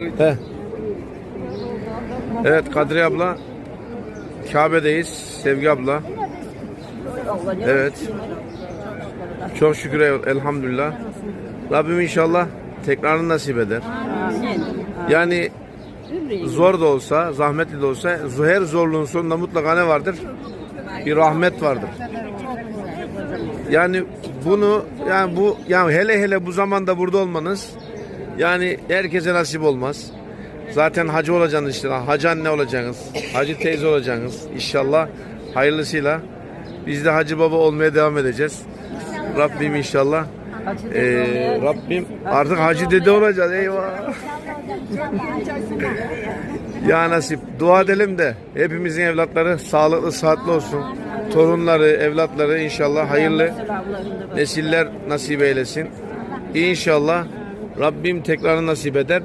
He. Evet Kadriye abla. Kabe'deyiz. Sevgi abla. Evet. Çok şükür el- elhamdülillah. Rabbim inşallah tekrarını nasip eder. Yani zor da olsa, zahmetli de olsa her zorluğun sonunda mutlaka ne vardır? Bir rahmet vardır. Yani bunu yani bu yani hele hele bu zamanda burada olmanız yani herkese nasip olmaz. Zaten hacı olacaksınız işte. Hacı anne olacaksınız. Hacı teyze olacaksınız. İnşallah hayırlısıyla biz de hacı baba olmaya devam edeceğiz. Rabbim inşallah. Ee, Rabbim artık hacı dede olacağız. Eyvah. Ya nasip. Dua edelim de hepimizin evlatları sağlıklı, sıhhatli olsun. Torunları, evlatları inşallah hayırlı nesiller nasip eylesin. İnşallah Rabbim tekrarını nasip eder.